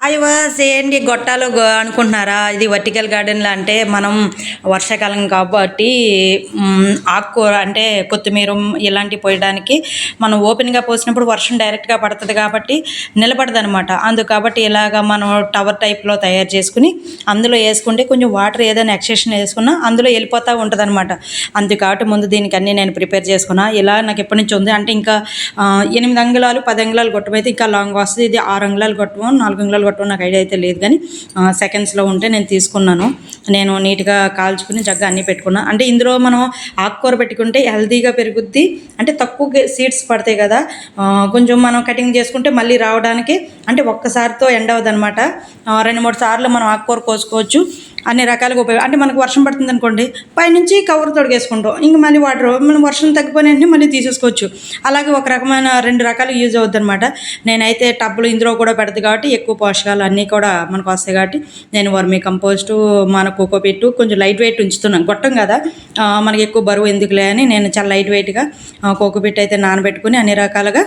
అయ్యవాస్ ఏంటి గొట్టాలు గో- అనుకుంటున్నారా? ఇది వర్టికల్ గార్డెన్లో అంటే మనం వర్షాకాలం కాబట్టి ఆకుకూర అంటే కొత్తిమీర ఇలాంటివి పోయడానికి మనం ఓపెన్గా పోసినప్పుడు వర్షం డైరెక్ట్గా పడుతుంది కాబట్టి నిలబడదు అనమాట అందు కాబట్టి ఇలాగ మనం టవర్ టైప్లో తయారు చేసుకుని అందులో వేసుకుంటే కొంచెం వాటర్ ఏదైనా ఎక్సెషన్ వేసుకున్నా అందులో వెళ్ళిపోతూ ఉంటుంది అనమాట అందు కాబట్టి ముందు దీనికి అన్నీ నేను ప్రిపేర్ చేసుకున్నా. ఇలా నాకు ఎప్పటి నుంచి ఉంది అంటే ఇంకా ఎనిమిది అంగుళాలు పది అంగుళాలు గొట్టం అయితే ఇంకా లాంగ్ వస్తుంది. ఇది ఆరు అంగుళాలు గొట్టము నాలుగు అంగుళాలు గొట్టం నాకు ఐడియా అయితే లేదు కానీ సెకండ్స్లో ఉంటే నేను తీసుకున్నాను. నేను నీట్గా కాల్చుకుని చక్కగా అన్నీ పెట్టుకున్నాను అంటే ఇందులో మనం ఆకుకూర పెట్టుకుంటే హెల్తీగా పెరుగుద్ది. అంటే తక్కువ సీడ్స్ పడతాయి కదా కొంచెం మనం కటింగ్ చేసుకుంటే మళ్ళీ రావడానికి అంటే ఒక్కసారితో ఎండ్ అవ్వదు రెండు మూడు సార్లు మనం ఆకుకూర కోసుకోవచ్చు. అన్ని రకాలుగా ఉపయోగం అంటే మనకు వర్షం పడుతుంది అనుకోండి పైనుంచి కవర్ తొడిగేసుకుంటాం. ఇంక మళ్ళీ వాటర్ మనం వర్షం తగ్గిపోయిన వెంటనే మళ్ళీ తీసేసుకోవచ్చు. అలాగే ఒక రకమైన రెండు రకాలు యూజ్ అవుద్ది అనమాట నేనైతే టబ్బులు ఇందులో కూడా పెడతాను కాబట్టి ఎక్కువ పోషకాలు అన్నీ కూడా మనకు వస్తాయి కాబట్టి నేను వర్మీ కంపోస్టు మన కోకో పెట్టు కొంచెం లైట్ వెయిట్ ఉంచుతున్నాను. గొట్టం కదా? మనకి ఎక్కువ బరువు ఎందుకులే అని నేను చాలా లైట్ వెయిట్గా కోకో పెట్టు అయితే నానబెట్టుకుని అన్ని రకాలుగా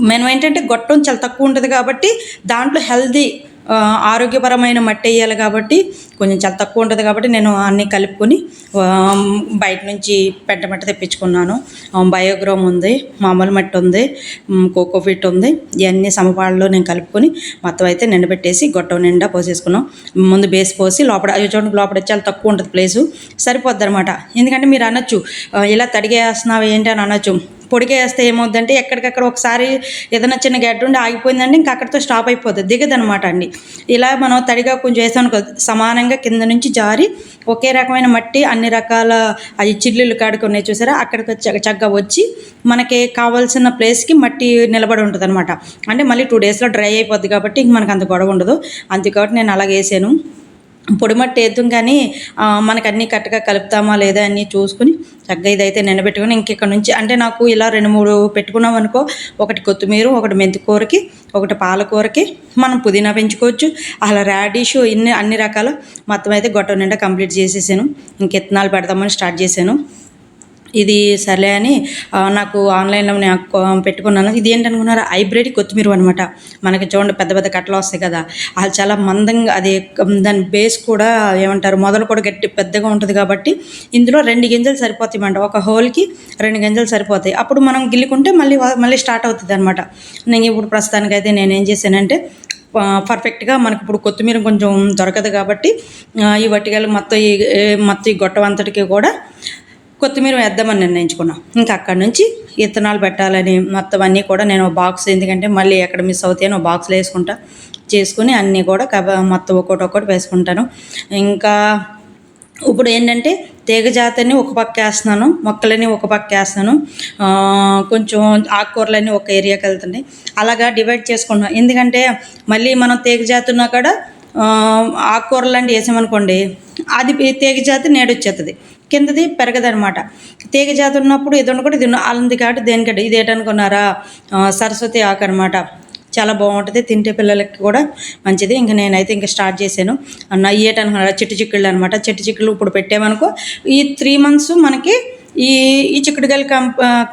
మనం ఏంటంటే గొట్టం చాలా తక్కువ ఉంటుంది కాబట్టి దాంట్లో హెల్దీ ఆరోగ్యపరమైన మట్టి వేయాలి కాబట్టి కొంచెం చాలా తక్కువ ఉంటుంది కాబట్టి నేను అన్నీ కలుపుకొని బయట నుంచి పెంట మట్టి తెప్పించుకున్నాను. బయోగ్రామ్ బయోగ్రోమ్ ఉంది మామూలు మట్టి ఉంది కోకోఫిట్ ఉంది ఇవన్నీ సమపాళ్ళలో నేను కలుపుకొని మొత్తం అయితే నిండబెట్టేసి గొట్టం నిండా పోసేసుకున్నాం. ముందు బేస్ పోసి లోపల చూడండి లోపల చాలా తక్కువ ఉంటుంది ప్లేసు సరిపోద్ది అనమాట ఎందుకంటే మీరు అనొచ్చు ఇలా తడిగేస్తున్నావు ఏంటి అని అనొచ్చు. పొడికేస్తే ఏమవుద్దంటే ఎక్కడికక్కడ ఒకసారి ఏదైనా చిన్న గడ్డ ఉండి ఆగిపోయిందంటే ఇంకా అక్కడితో స్టాప్ అయిపోతుంది దిగదనమాట అండి. ఇలా మనం తడిగా కొంచెం వేసాం సమానంగా కింద నుంచి జారి ఒకే రకమైన మట్టి అన్ని రకాల అవి చిల్లులు కాడికి ఉన్నాయి చూసారా? అక్కడికి చక్కగా వచ్చి మనకి కావాల్సిన ప్లేస్కి మట్టి నిలబడి ఉంటుంది అనమాట అంటే మళ్ళీ టూ డేస్లో డ్రై అయిపోద్ది కాబట్టి ఇంక మనకు అంత గొడవ ఉండదు. అందుకే కాబట్టి నేను అలాగే వేసాను పొడిమట్టి వేద్దాం కానీ మనకు అన్నీ కరెక్ట్గా కలుపుతామా లేదా అన్నీ చూసుకుని చక్కగా ఇదైతే నిలబెట్టుకుని ఇంకెక్కడ నుంచి అంటే నాకు ఇలా రెండు మూడు పెట్టుకున్నాం అనుకో ఒకటి కొత్తిమీర ఒకటి మెంతికూరకి ఒకటి పాలకూరకి మనం పుదీనా పెంచుకోవచ్చు. అలా రాడిష్ ఇన్ని అన్ని రకాల మొత్తం అయితే గొట్టం నిండా కంప్లీట్ చేసేసాను. ఇంక ఇత్తనాలు పెడదామని స్టార్ట్ చేశాను. ఇది సర్లే అని నాకు ఆన్లైన్లో నేను పెట్టుకున్నాను. ఇది ఏంటనుకున్నారు హైబ్రిడ్ కొత్తిమీర అనమాట మనకి చూడండి పెద్ద పెద్ద కట్టలు వస్తాయి కదా. అది చాలా మందంగా అది దాని బేస్ కూడా ఏమంటారు మొదలు కూడా గట్టి పెద్దగా ఉంటుంది కాబట్టి ఇందులో రెండు గింజలు సరిపోతాయి అంట ఒక హోల్కి రెండు గింజలు సరిపోతాయి. అప్పుడు మనం గిల్లుకుంటే మళ్ళీ మళ్ళీ స్టార్ట్ అవుతుంది అనమాట నేను ఇప్పుడు ప్రస్తుతానికైతే నేనేం చేశానంటే పర్ఫెక్ట్గా మనకి ఇప్పుడు కొత్తిమీర కొంచెం దొరకదు కాబట్టి ఈ వట్టిగలు మొత్తం ఈ మొత్తం ఈ గొట్టం అంతటికి కూడా కొత్తిమీర వేద్దామని నిర్ణయించుకున్నాం. ఇంకా అక్కడ నుంచి ఇత్తనాలు పెట్టాలని మొత్తం అన్నీ కూడా నేను బాక్స్ ఎందుకంటే మళ్ళీ ఎక్కడ మిస్ అవుతాయని బాక్స్లో వేసుకుంటా. చేసుకుని అన్నీ కూడా కబ మొత్తం ఒక్కొక్కటి ఒక్కటి వేసుకుంటాను. ఇంకా ఇప్పుడు ఏంటంటే తీగ జాతిని ఒక పక్క వేస్తున్నాను మొక్కలని ఒక పక్క వేస్తున్నాను. కొంచెం ఆకుకూరలన్నీ ఒక ఏరియాకి వెళ్తున్నాయి. అలాగా డివైడ్ చేసుకుంటున్నాం. ఎందుకంటే మళ్ళీ మనం తీగ జాతి ఉన్నా కూడా ఆకుకూరలు లాంటివి వేసామనుకోండి అది తీగ జాతి నేడొచ్చేస్తుంది కిందది పెరగదనమాట తీగ జాతి ఉన్నప్పుడు ఇది ఉండకూడదు ఇది అల్లంది కాబట్టి దేనికంటే ఇది ఏంటనుకున్నారా సరస్వతి ఆకు అనమాట చాలా బాగుంటుంది. తింటే పిల్లలకి కూడా మంచిది. ఇంకా నేనైతే ఇంకా స్టార్ట్ చేశాను. అన్న ఏటనుకున్నారా చెట్టు చిక్కుళ్ళు అనమాట చెట్టు చిక్కుళ్ళు ఇప్పుడు పెట్టామనుకో ఈ త్రీ మంత్స్ మనకి ఈ ఈ చిక్కుడుకాయలు కం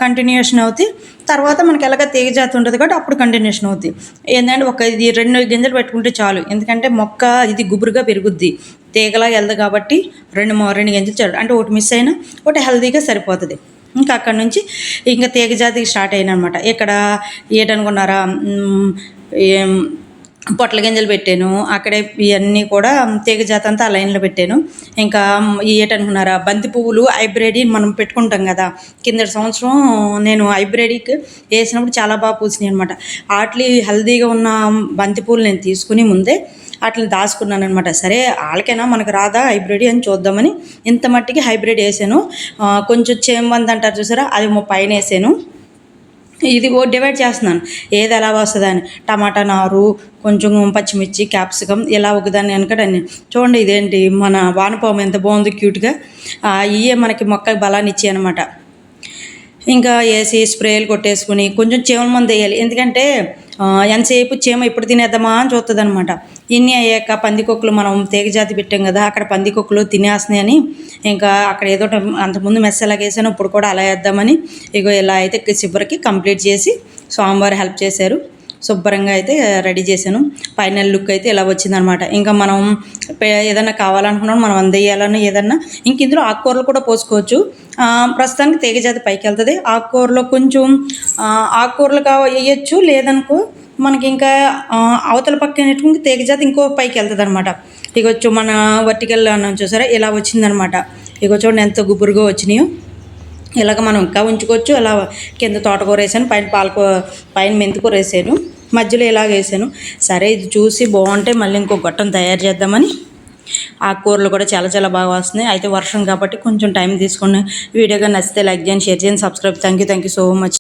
కంటిన్యూషన్ అవుతాయి తర్వాత మనకి ఎలాగ తీగ జాతి ఉంటుంది కాబట్టి అప్పుడు కంటిన్యూషన్ అవుతుంది ఏంటంటే ఒక ఇది రెండు గింజలు పెట్టుకుంటే చాలు. ఎందుకంటే మొక్క ఇది గుబురుగా పెరుగుద్ది. తీగలా వెళ్దు కాబట్టి రెండు రెండు గింజలు చాలు అంటే ఒకటి మిస్ అయినా ఒకటి హెల్తీగా సరిపోతుంది. ఇంకా అక్కడ నుంచి ఇంకా తీగ జాతికి స్టార్ట్ అయిన అనమాట ఇక్కడ ఏటనుకున్నారా పొట్ల గింజలు పెట్టాను. అక్కడే ఇవన్నీ కూడా తీగ జాతి అంతా ఆ లైన్లో పెట్టాను. ఇంకా ఏటనుకున్నారా బంతి పువ్వులు హైబ్రిడ్ మనం పెట్టుకుంటాం కదా. కింద సంవత్సరం నేను హైబ్రిడ్కి వేసినప్పుడు చాలా బాగా పూసినాయి అనమాట వాటి హెల్దీగా ఉన్న బంతి పువ్వులు నేను తీసుకుని ముందే అట్లా దాచుకున్నాను అనమాట సరే వాళ్ళకైనా మనకు రాదా హైబ్రిడ్ అని చూద్దామని. ఇంత మట్టికి హైబ్రిడ్ వేసాను. కొంచెం చేమంది అంటారు చూసారా? అది పైన వేసాను. ఇది ఓ డివైడ్ చేస్తున్నాను. ఏది ఎలా వస్తుందని. టమాటా నారు కొంచెం పచ్చిమిర్చి క్యాప్సికమ్ ఇలా ఒకదాన్ని వెనకడాన్ని. చూడండి ఇదేంటి? మన వానపాము ఎంత బాగుంది క్యూట్గా. ఇవే మనకి మొక్కకి బలాన్ని ఇచ్చాయి అనమాట ఇంకా వేసి స్ప్రేలు కొట్టేసుకుని కొంచెం చేమల మందు వేయాలి. ఎందుకంటే ఎంతసేపు చేమ ఇప్పుడు తినేద్దామా అని చూస్తుంది అనమాట ఇన్ని అయ్యాక పందికొక్కులు మనం తీగ జాతి పెట్టాం కదా అక్కడ పందికొక్కులు తినేస్తున్నాయని ఇంకా అక్కడ ఏదో అంతకుముందు మెస్ ఎలా వేసాను ఇప్పుడు కూడా అలా వేద్దామని ఇగో ఇలా అయితే చివరికి కంప్లీట్ చేసి స్వామివారు హెల్ప్ చేశారు. శుభ్రంగా అయితే రెడీ చేశాను. ఫైనల్ లుక్ అయితే ఇలా వచ్చిందనమాట. ఇంకా మనం ఏదన్నా ఏదైనా కావాలనుకున్నాం మనం అందేయాలని ఏదన్నా ఇంక ఇందులో ఆకుకూరలు కూడా పోసుకోవచ్చు. ప్రస్తుతానికి తీగ జాతి పైకి వెళ్తుంది. ఆకుకూరలో కొంచెం ఆకుకూరలు కావ వేయచ్చు లేదనుకో మనకి ఇంకా అవతల పక్క నెట్టుకుని తీగ జాతి ఇంకో పైకి వెళ్తుంది అనమాట ఇగొచ్చు మన వర్టికల్ అన్నం చూసారా? ఇలా వచ్చిందనమాట. ఇగో చూడండి ఎంత గుబురుగా వచ్చినాయో. ఇలాగ మనం ఇంకా ఉంచుకోవచ్చు. అలా కింద తోటకూర వేసాను పైన పాలకూర పైన మెంతికూర వేసాను మధ్యలో ఇలాగ వేసాను. సరే ఇది చూసి బాగుంటే మళ్ళీ ఇంకో గొట్టం తయారు చేద్దామని. ఆ కూరలు కూడా చాలా చాలా బాగా వస్తున్నాయి. అయితే వర్షం కాబట్టి కొంచెం టైం తీసుకుని వీడియోగా నచ్చితే లైక్ చేయండి షేర్ చేయండి subscribe. Thank you thank you so much.